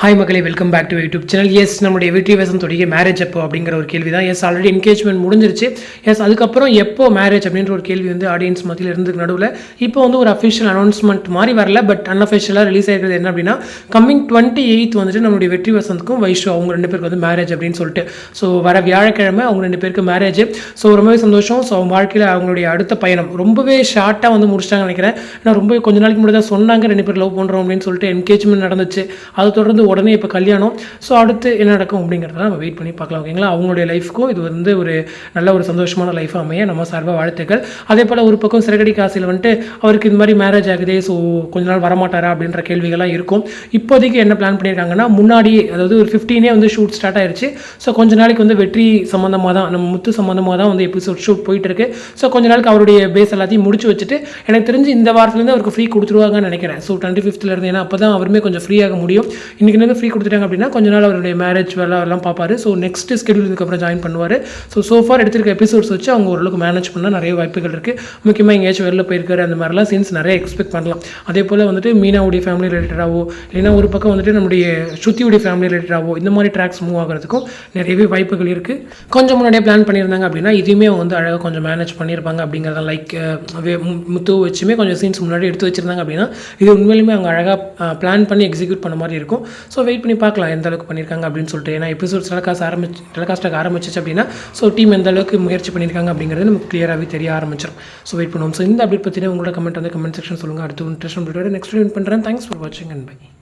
Hi மக்களே welcome back to YouTube channel yes நம்முடைய வெற்றி வசந்தோடைய மேரேஜ் எப்போ அப்படிங்கிற ஒரு கேள்வி தான் எஸ் ஆல்ரெடி என்கேஜ்மெண்ட் முடிஞ்சிருச்சு. எஸ் அதுக்கப்புறம் எப்போ மேரேஜ் அப்படின்ற ஒரு கேள்வி வந்து ஆடியன்ஸ் மத்தியில் இருந்துக்கு நடுவில் இப்போ வந்து ஒரு அஃபிஷியல் அனௌன்ஸ்மெண்ட் மாதிரி வரல பட் அன்அஃபிஷியலாக ரிலீஸ் ஆகிறது என்ன அப்படின்னா கம்மிங் டுவெண்ட்டி எயித் வந்துட்டு நம்மளுடைய வெற்றி வசந்த்க்கும் வைஷு அவங்க ரெண்டு பேருக்கு வந்து மேரேஜ் அப்படின்னு சொல்லிட்டு. ஸோ வர வியாழக்கிழமை அவங்க ரெண்டு பேருக்கு மேரேஜ் ஸோ ரொம்பவே சந்தோஷம். ஸோ அவங்க வாழ்க்கையில் அவங்களுடைய அடுத்த பயணம். ரொம்பவே ஷார்ட்டாக வந்து முடிச்சிட்டாங்கன்னு நினைக்கிறேன். ஏன்னா ரொம்ப கொஞ்ச நாளைக்கு முன்னாடி தான் சொன்னாங்க ரெண்டு பேர் லவ் பண்ணுறோம் அப்படின்னு சொல்லிட்டு என்கேஜ்மெண்ட் நடந்துச்சு. அதை தொடர்ந்து உடனே இப்போ கல்யாணம். ஸோ அடுத்து என்ன நடக்கும் அப்படிங்கிறத நம்ம வெயிட் பண்ணி பார்க்கலாம் ஓகேங்களா அவங்களுடைய லைஃப்க்கும் இது வந்து ஒரு நல்ல ஒரு சந்தோஷமான லைஃப் அமைய நம்ம சார்பாக வாழ்த்துக்கள். அதே போல் ஒரு பக்கம் சிறகடி காசில் வந்துட்டு அவருக்கு இந்த மாதிரி மேரேஜ் ஆகுது ஸோ கொஞ்ச நாள் வரமாட்டாரா அப்படின்ற கேள்விகள்லாம் இருக்கும். இப்போதைக்கு என்ன பிளான் பண்ணியிருக்காங்கன்னா முன்னாடியே அதாவது ஒரு ஃபிஃப்டீனே வந்து ஷூட் ஸ்டார்ட் ஆயிருச்சு. ஸோ கொஞ்ச நாளைக்கு வந்து வெற்றி சம்மந்தமாக தான் நம்ம முத்து சம்மந்தமாக தான் வந்து எபிசோட் ஷூட் போயிட்டு இருக்கு ஸோ கொஞ்ச நாளைக்கு அவருடைய பேஸ் எல்லாத்தையும் முடிச்சு வச்சுட்டு எனக்கு தெரிஞ்சு இந்த வாரத்துலேருந்து அவருக்கு ஃப்ரீ கொடுத்துருவாங்கன்னு நினைக்கிறேன். ஸோ டுவெண்ட்டி ஃபிஃப்த்லேருந்து ஏன்னா அப்போ தான் அவருமே கொஞ்சம் ஃப்ரீயாக முடியும். இன்றைக்கிலேருந்து ஃப்ரீ கொடுத்துட்டாங்க அப்படின்னா கொஞ்ச நாள் அவருடைய மேரேஜ் வேலை எல்லாம் பார்ப்பாரு. ஸோ நெக்ஸ்ட் ஸ்கெடியூல் இதுக்கப்புறம் ஜாயின் பண்ணுவார். ஸோ சோஃபார் எடுத்திருக்க எபிசோட்ஸ் வச்சு அவங்க ஓரளவுக்கு மேனேஜ் பண்ண நிறைய வாய்ப்புகள் இருக்குது முக்கியமாக எங்கேயாச்சும் வெளில போயிருக்காரு அந்த மாதிரிலாம் சீன்ஸ் நிறைய எக்ஸ்பெக்ட் பண்ணலாம். அதே போல் வந்துட்டு மீனாவுடைய ஃபேமிலி ரிலேட்டடாகவோ இல்லைன்னா ஒரு பக்கம் வந்துட்டு நம்முடைய ஸ்ருதியுடைய ஃபேமிலி ரிலேட்டடாகவோ இந்த மாதிரி ட்ராக்ஸ் மூவ் ஆகிறதுக்கும் நிறையவே வாய்ப்புகள் இருக்குது கொஞ்சம் முன்னாடியே பிளான் பண்ணியிருந்தாங்க அப்படின்னா இதுவுமே அவங்க வந்து அழகாக கொஞ்சம் மேனேஜ் பண்ணியிருப்பாங்க அப்படிங்கிறத லைக் முத்து வச்சுமே கொஞ்சம் சீன்ஸ் முன்னாடி எடுத்து வச்சிருந்தாங்க அப்படின்னா இது உண்மையிலுமே அவங்க அழகாக பிளான் பண்ணி எக்ஸிக்யூட் பண்ண மாதிரி இருக்கும். ஸோ வெயிட் பண்ணி பார்க்கலாம் எந்த அளவுக்கு பண்ணியிருக்காங்க அப்படின்னு சொல்லிட்டு. ஏன்னா எபிசோட்ஸ் டெலகாஸ்ட் ஆரம்பிச்சு டெலகாஸ்ட்டாக ஆரம்பிச்சிச்சு அப்படின்னா ஸோ டீம் எந்த அளவுக்கு முயற்சி பண்ணியிருக்காங்க அப்படிங்கிறது நமக்கு கிளியராகவே தெரிய ஆரம்பிச்சிடும் ஸோ வெயிட் பண்ணுவோம். ஸோ இந்த அப்டேட் பற்றின உங்களோட கமெண்ட் வந்து கமெண்ட் செக்ஷன் சொல்லுங்கள் அடுத்து இன்ட்ரெஸ்ட் நெக்ஸ்ட் பண்ணுறேன் தேங்க்ஸ் ஃபார் வாட்சிங் அண்ட் பை